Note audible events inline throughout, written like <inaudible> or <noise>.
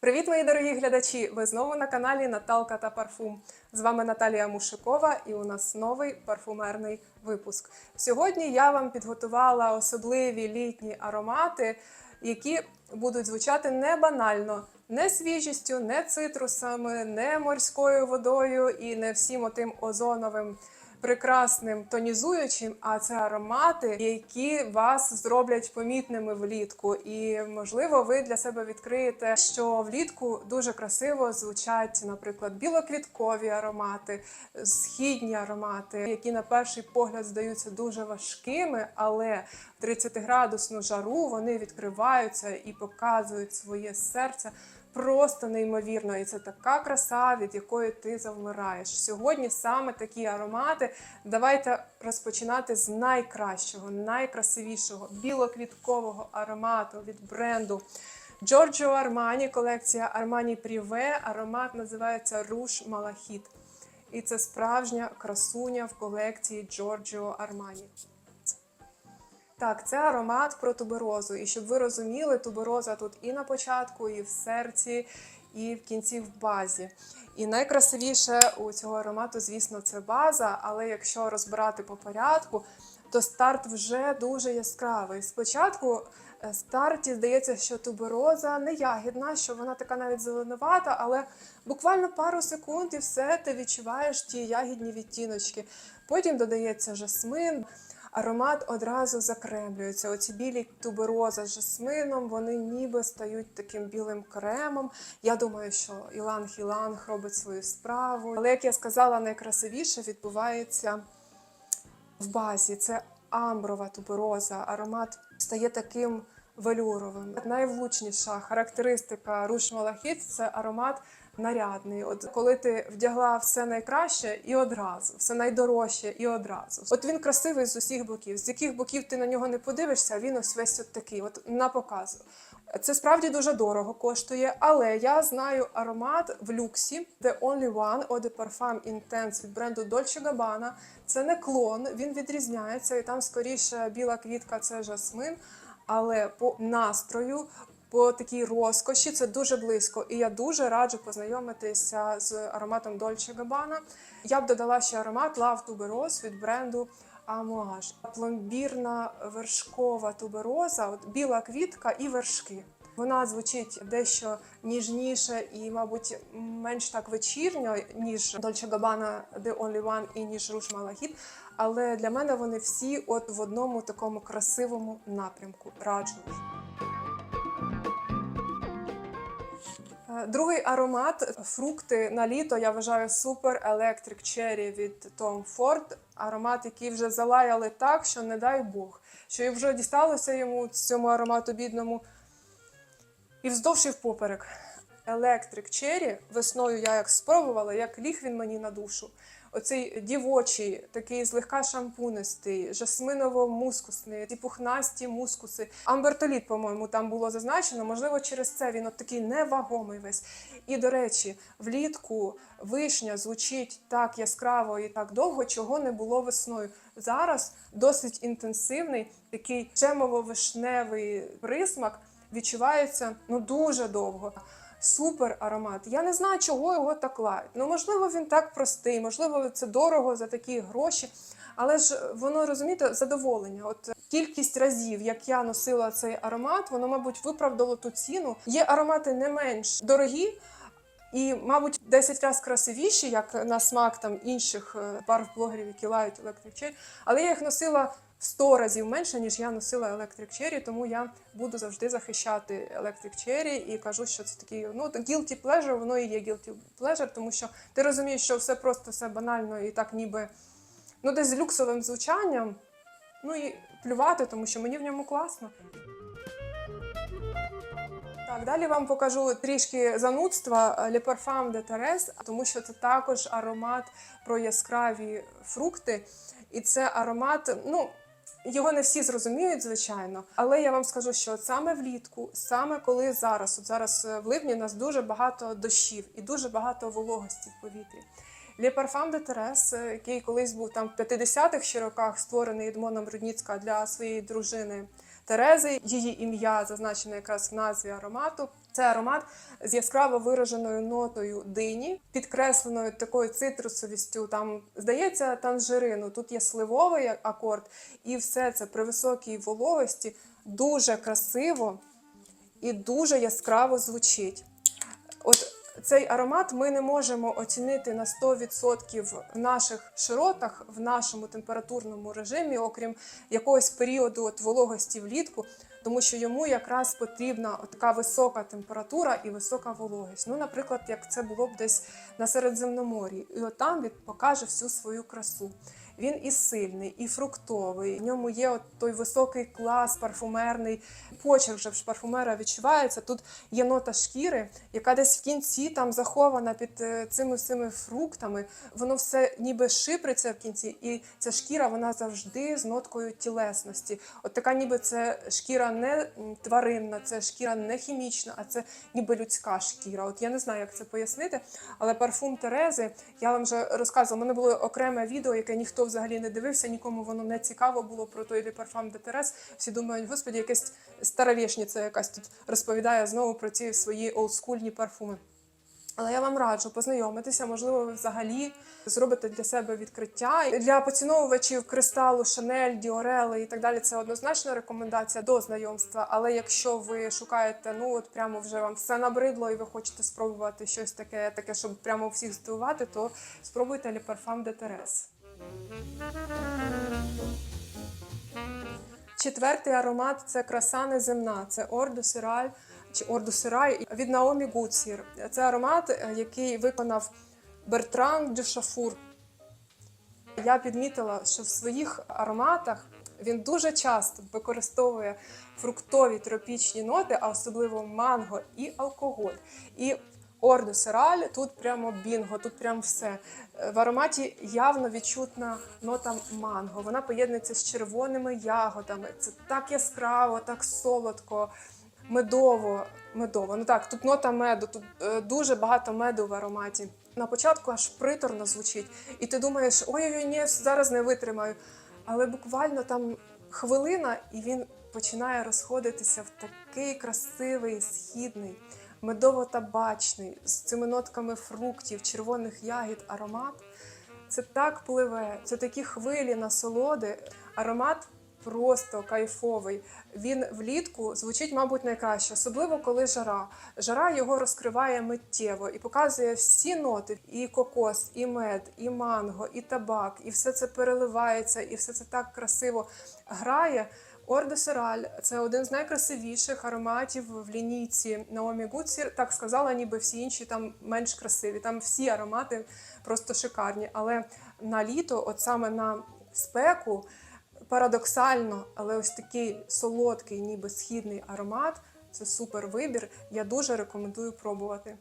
Привіт, мої дорогі глядачі! Ви знову на каналі Наталка та Парфум. З вами Наталія Мушикова, і у нас новий парфумерний випуск. Сьогодні я вам підготувала особливі літні аромати, які будуть звучати не банально, не свіжістю, не цитрусами, не морською водою і не всім отим озоновим прекрасним тонізуючим, а це аромати, які вас зроблять помітними влітку. І можливо, ви для себе відкриєте, що влітку дуже красиво звучать, наприклад, білоквіткові аромати, східні аромати, які на перший погляд здаються дуже важкими, але в 30-градусну жару вони відкриваються і показують своє серце просто неймовірно, і це така краса, від якої ти завмираєш. Сьогодні саме такі аромати. Давайте розпочинати з найкращого, найкрасивішого білоквіткового аромату від бренду. Giorgio Armani, колекція Armani Privé. Аромат називається Rouge Malachit. І це справжня красуня в колекції Giorgio Armani. Так, це аромат про туберозу. І щоб ви розуміли, тубероза тут і на початку, і в серці, і в кінці в базі. І найкрасивіше у цього аромату, звісно, це база, але якщо розбирати по порядку, то старт вже дуже яскравий. Спочатку е, старті здається, що тубероза не ягідна, що вона така навіть зеленувата, але буквально пару секунд і все ти відчуваєш ті ягідні відтіночки. Потім додається жасмин. Аромат одразу закремлюється. Оці білі тубероза з жасмином, вони ніби стають таким білим кремом. Я думаю, що Іланг Іланг робить свою справу. Але як я сказала, найкрасивіше відбувається в базі. Це амброва тубероза. Аромат стає таким велюровим. Найвлучніша характеристика руш Малахіт це аромат нарядний. От коли ти вдягла все найкраще і одразу, все найдорожче і одразу. От він красивий з усіх боків. З яких боків ти на нього не подивишся, він ось весь от такий, от на показу. Це справді дуже дорого коштує, але я знаю аромат в люксі The Only One Eau de Parfum Intense від бренду Dolce Gabbana. Це не клон, він відрізняється, і там скоріше біла квітка це жасмин. Але по настрою, по такій розкоші це дуже близько. І я дуже раджу познайомитися з ароматом Dolce Gabbana. Я б додала ще аромат Love Tuberose від бренду Amouage. Пломбірна вершкова тубероза, от біла квітка і вершки. Вона звучить дещо ніжніше і, мабуть, менш так вечірньо, ніж Dolce Gabbana The Only One і ніж Rouge Malachit. Але для мене вони всі от в одному такому красивому напрямку. Раджу. Другий аромат фрукти на літо. Я вважаю супер Electric Cherry від Tom Ford. Аромат, який вже залаяли так, що не дай Бог, що і вже дісталося йому цьому аромату бідному. І вздовж і впоперек. Electric Cherry весною я як спробувала, як ліг він мені на душу. Оцей дівочий, такий злегка шампунистий, жасминово-мускусний, ті пухнасті мускуси. Амбертоліт, по-моєму, там було зазначено. Можливо, через це він от такий невагомий весь. І, до речі, влітку вишня звучить так яскраво і так довго, чого не було весною. Зараз досить інтенсивний, такий чемово-вишневий присмак відчувається ну дуже довго. Супер аромат. Я не знаю, чого його так лають. Ну, можливо, він так простий, можливо, це дорого за такі гроші. Але ж воно розумієте, задоволення. От кількість разів, як я носила цей аромат, воно, мабуть, виправдало ту ціну. Є аромати не менш дорогі. І, мабуть, 10 разів красивіші, як на смак там інших парф-блогерів, які лають Electric Але я їх носила 100 разів менше, ніж я носила Electric Cherry, тому я буду завжди захищати Electric Cherry і кажу, що це такий ну guilty pleasure, воно і є guilty pleasure, тому що ти розумієш, що все просто все банально і так ніби ну десь з люксовим звучанням. Ну і плювати, тому що мені в ньому класно. Так, далі вам покажу трішки занудства Le Parfum de Thérèse, тому що це також аромат про яскраві фрукти. І це аромат, ну, його не всі зрозуміють, звичайно. Але я вам скажу, що от саме влітку, саме коли зараз, от зараз е, в липні, у нас дуже багато дощів і дуже багато вологості в повітрі. Le Парфам де Thérèse, е, який колись був там в 50-х ще роках створений Едмоном Рудніцька для своєї дружини Терези. Її ім'я зазначене якраз в назві аромату. Це аромат з яскраво вираженою нотою дині, підкресленою такою цитрусовістю. Там здається танжерину. Тут є сливовий акорд, і все це при високій вологості дуже красиво і дуже яскраво звучить. Цей аромат ми не можемо оцінити на 100% в наших широтах, в нашому температурному режимі, окрім якогось періоду от вологості влітку, тому що йому якраз потрібна така висока температура і висока вологість. Ну, наприклад, як це було б десь на Середземномор'ї, і от там він покаже всю свою красу. Він і сильний, і фруктовий. В ньому є от той високий клас парфумерний. Почерк вже в парфумера відчувається. Тут є нота шкіри, яка десь в кінці там захована під е, цими всіми фруктами. Воно все ніби шиприться в кінці, і ця шкіра вона завжди з ноткою тілесності. От така, ніби це шкіра не тваринна, це шкіра не хімічна, а це ніби людська шкіра. От я не знаю, як це пояснити, але парфум Терези, я вам вже розказувала, у мене було окреме відео, яке ніхто взагалі не дивився, нікому воно не цікаво було про той де парфум де Терез. Всі думають, господі, якась старовішниця якась тут розповідає знову про ці свої олдскульні парфуми. Але я вам раджу познайомитися, можливо, ви взагалі зробите для себе відкриття. Для поціновувачів кристалу, Шанель, Діорели і так далі. Це однозначна рекомендація до знайомства. Але якщо ви шукаєте, ну от прямо вже вам все набридло, і ви хочете спробувати щось таке, таке, щоб прямо всіх здивувати, то спробуйте Le Parfum de Terres. Четвертий аромат це краса неземна, це Орду Сираль чи Орду Сирай від Наомі Гуцір. Це аромат, е, який виконав Бертран Дюшафур. Я підмітила, що в своїх ароматах він дуже часто використовує фруктові тропічні ноти, а особливо манго і алкоголь. І Орду Сираль тут прямо бінго, тут прямо все. Е, В ароматі явно відчутна нота манго. Вона поєднується з червоними ягодами. Це так яскраво, так солодко, медово. медово. Ну так, тут нота меду, тут е, дуже багато меду в ароматі. На початку аж приторно звучить, і ти думаєш, ой-ой, ні, зараз не витримаю. Але буквально там хвилина, і він починає розходитися в такий красивий східний, медово-табачний, з цими нотками фруктів, червоних ягід аромат. Це так пливе, це такі хвилі насолоди. Аромат просто кайфовий. Він влітку звучить, мабуть, найкраще, особливо коли жара. Жара його розкриває миттєво і показує всі ноти: і кокос, і мед, і манго, і табак, і все це переливається, і все це так красиво грає. Орде Сираль це один з найкрасивіших ароматів в лінійці Наомі Гуцір. Так сказала, ніби всі інші там менш красиві. Там всі аромати просто шикарні. Але на літо, от саме на спеку, парадоксально, але ось такий солодкий, ніби східний аромат це супер вибір. Я дуже рекомендую пробувати.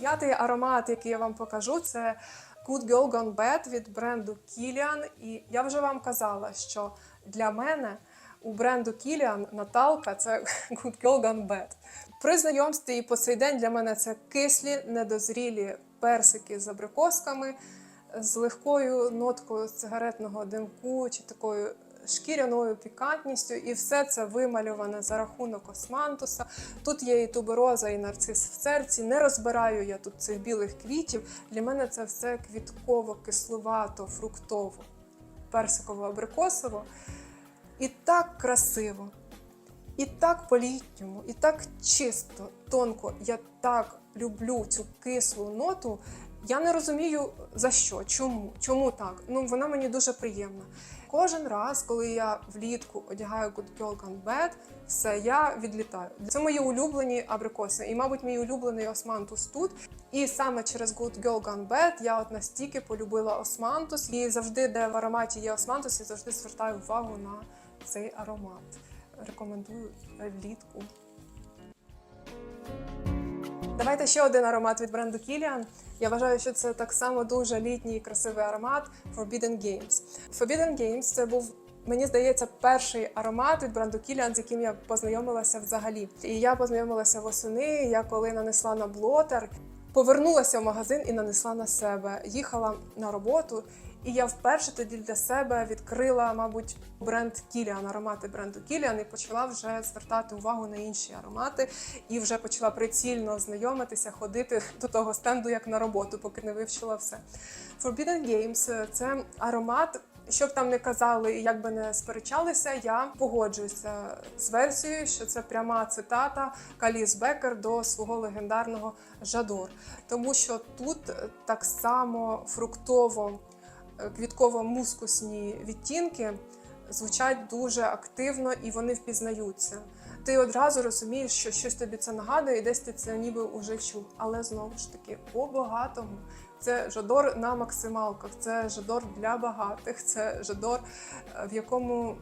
П'ятий аромат, який я вам покажу, це Good Girl Gone Bad від бренду Kilian. І я вже вам казала, що для мене у бренду Kilian Наталка це <laughs> Good Girl Gone Bad. При знайомстві і по цей день для мене це кислі, недозрілі персики з абрикосками, з легкою ноткою цигаретного димку чи такою шкіряною пікантністю, і все це вималюване за рахунок османтуса. Тут є і тубероза, і нарцис в серці. Не розбираю я тут цих білих квітів. Для мене це все квітково, кислувато, фруктово, персиково-абрикосово. І так красиво, і так по-літньому, і так чисто, тонко. Я так люблю цю кислу ноту. Я не розумію за що, чому, чому так. Ну вона мені дуже приємна. Кожен раз, коли я влітку одягаю Good Girl Gone Bad, все, я відлітаю. Це мої улюблені абрикоси, і, мабуть, мій улюблений османтус тут. І саме через Good Girl Gone Bad я от настільки полюбила османтус. І завжди, де в ароматі є османтус, я завжди звертаю увагу на цей аромат. Рекомендую влітку. Давайте ще один аромат від бренду Kilian. Я вважаю, що це так само дуже літній і красивий аромат Forbidden Games. Forbidden Games це був, мені здається, перший аромат від бренду Kilian, з яким я познайомилася взагалі. І я познайомилася восени. Я коли нанесла на блотер, повернулася в магазин і нанесла на себе. Їхала на роботу. І я вперше тоді для себе відкрила, мабуть, бренд Кіліан, аромати бренду Кіліан, і почала вже звертати увагу на інші аромати, і вже почала прицільно знайомитися, ходити до того стенду як на роботу, поки не вивчила все. Forbidden Games – це аромат. Що б там не казали, і як би не сперечалися, я погоджуюся з версією, що це пряма цитата Каліс Бекер до свого легендарного Жадор, тому що тут так само фруктово квітково-мускусні відтінки звучать дуже активно і вони впізнаються. Ти одразу розумієш, що щось тобі це нагадує, і десь ти це ніби уже чув. Але знову ж таки, по багатому це жадор на максималках, це жадор для багатих, це жадор, е, в якому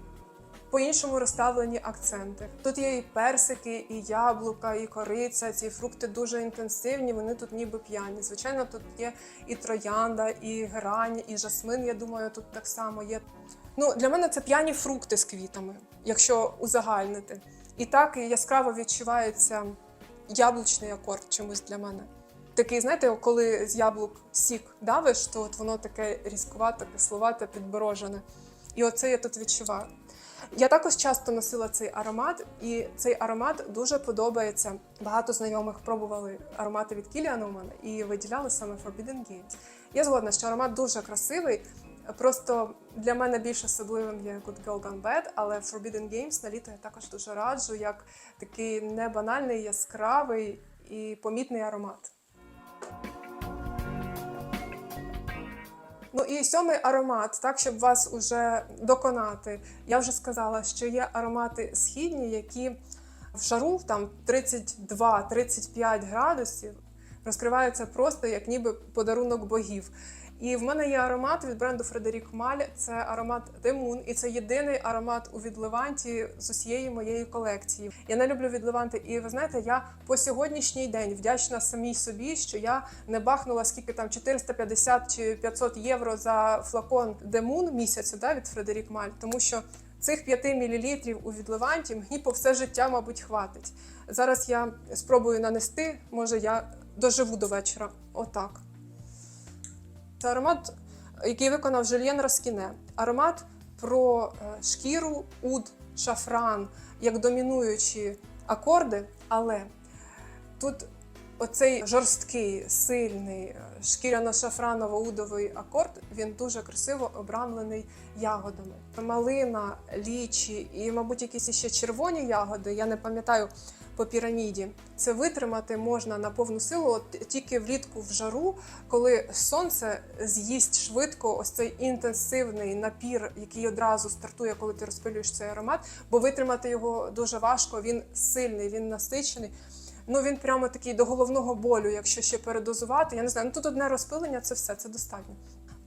по-іншому розставлені акценти. Тут є і персики, і яблука, і кориця. Ці фрукти дуже інтенсивні, вони тут ніби п'яні. Звичайно, тут є і троянда, і герань, і жасмин. Я думаю, тут так само є. Ну, для мене це п'яні фрукти з квітами, якщо узагальнити. І так яскраво відчувається яблучний акорд чомусь для мене. Такий, знаєте, коли з яблук сік давиш, то от воно таке різкувате, кисловате, підборожене. І оце я тут відчуваю. Я також часто носила цей аромат, і цей аромат дуже подобається. Багато знайомих пробували аромати від у мене і виділяли саме Forbidden Games. Я згодна, що аромат дуже красивий. Просто для мене більш особливим є Good Girl Gone Bad, але Forbidden Games на літо я також дуже раджу, як такий небанальний, яскравий і помітний аромат. Ну і сьомий аромат, так щоб вас уже доконати. Я вже сказала, що є аромати східні, які в жару там 32-35 градусів розкриваються просто як ніби подарунок богів. І в мене є аромат від бренду Фредерік Маль. Це аромат Демун, і це єдиний аромат у відливанті з усієї моєї колекції. Я не люблю відливанти, і ви знаєте, я по сьогоднішній день вдячна самій собі, що я не бахнула скільки там 450 чи 500 євро за флакон Демун місяцю да, від Фредерік Маль, тому що. Цих 5 мл у відливанті мені по все життя, мабуть, хватить. Зараз я спробую нанести, може я доживу до вечора. Отак. Це аромат, який виконав Жульєн Роскіне. Аромат про е, шкіру, уд, шафран як домінуючі акорди, але тут оцей жорсткий, сильний е, шкіряно-шафраново-удовий акорд він дуже красиво обрамлений ягодами. Малина, лічі і, мабуть, якісь ще червоні ягоди. Я не пам'ятаю по піраміді. Це витримати можна на повну силу от тільки влітку в жару, коли сонце з'їсть швидко ось цей інтенсивний напір, який одразу стартує, коли ти розпилюєш цей аромат, бо витримати його дуже важко. Він сильний, він насичений. Ну він прямо такий до головного болю, якщо ще передозувати. Я не знаю, ну тут одне розпилення, це все, це достатньо.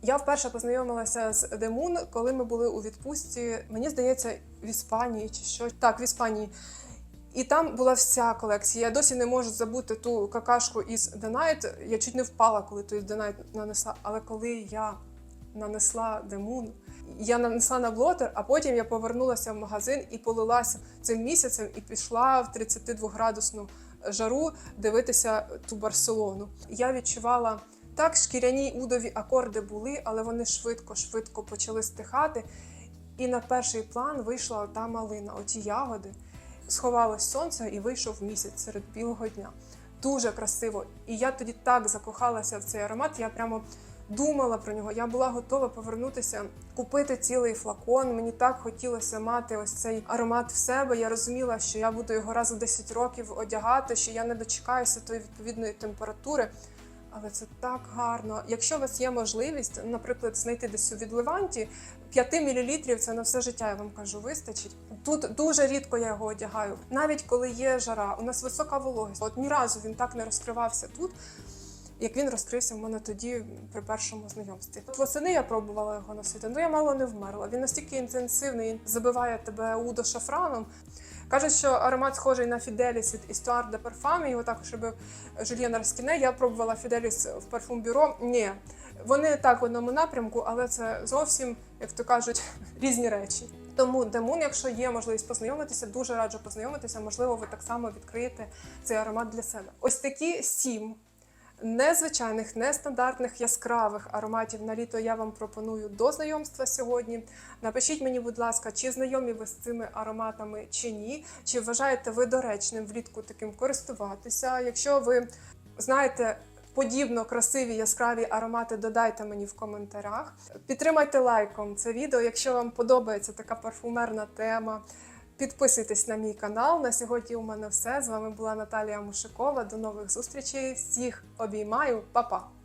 Я вперше познайомилася з Демун, коли ми були у відпустці. Мені здається, в Іспанії чи що. Так, в Іспанії. І там була вся колекція. Я досі не можу забути ту какашку із Night. Я чуть не впала, коли ту із Night нанесла. Але коли я нанесла Демун, я нанесла на блотер, а потім я повернулася в магазин і полилася цим місяцем і пішла в 32-градусну жару дивитися ту Барселону. Я відчувала. Так, шкіряні удові акорди були, але вони швидко-швидко почали стихати. І на перший план вийшла та малина, оті ягоди. Сховалось сонце і вийшов місяць серед білого дня. Дуже красиво. І я тоді так закохалася в цей аромат. Я прямо думала про нього. Я була готова повернутися, купити цілий флакон. Мені так хотілося мати ось цей аромат в себе. Я розуміла, що я буду його раз в 10 років одягати, що я не дочекаюся тої відповідної температури. Але це так гарно. Якщо у вас є можливість, наприклад, знайти десь у відливанті 5 мл це на все життя, я вам кажу, вистачить. Тут дуже рідко я його одягаю. Навіть коли є жара, у нас висока вологість. От ні разу він так не розкривався тут, як він розкрився в мене тоді при першому знайомстві. От восени я пробувала його носити, але я мало не вмерла. Він настільки інтенсивний, забиває тебе удо шафраном. Кажуть, що аромат схожий на Фіделіс від Істуар де Парфам, його також робив Жульєн Раскіне. Я пробувала Фіделіс в парфум-бюро. Ні, вони так в одному напрямку, але це зовсім, як то кажуть, <laughs> різні речі. Тому Демун, якщо є можливість познайомитися, дуже раджу познайомитися. Можливо, ви так само відкриєте цей аромат для себе. Ось такі сім незвичайних, нестандартних, яскравих ароматів на літо я вам пропоную до знайомства сьогодні. Напишіть мені, будь ласка, чи знайомі ви з цими ароматами чи ні, чи вважаєте ви доречним влітку таким користуватися. Якщо ви знаєте подібно красиві яскраві аромати, додайте мені в коментарях. Підтримайте лайком це відео, якщо вам подобається така парфумерна тема. Підписуйтесь на мій канал. На сьогодні у мене все. З вами була Наталія Мушикова. До нових зустрічей. Всіх обіймаю, Па-па!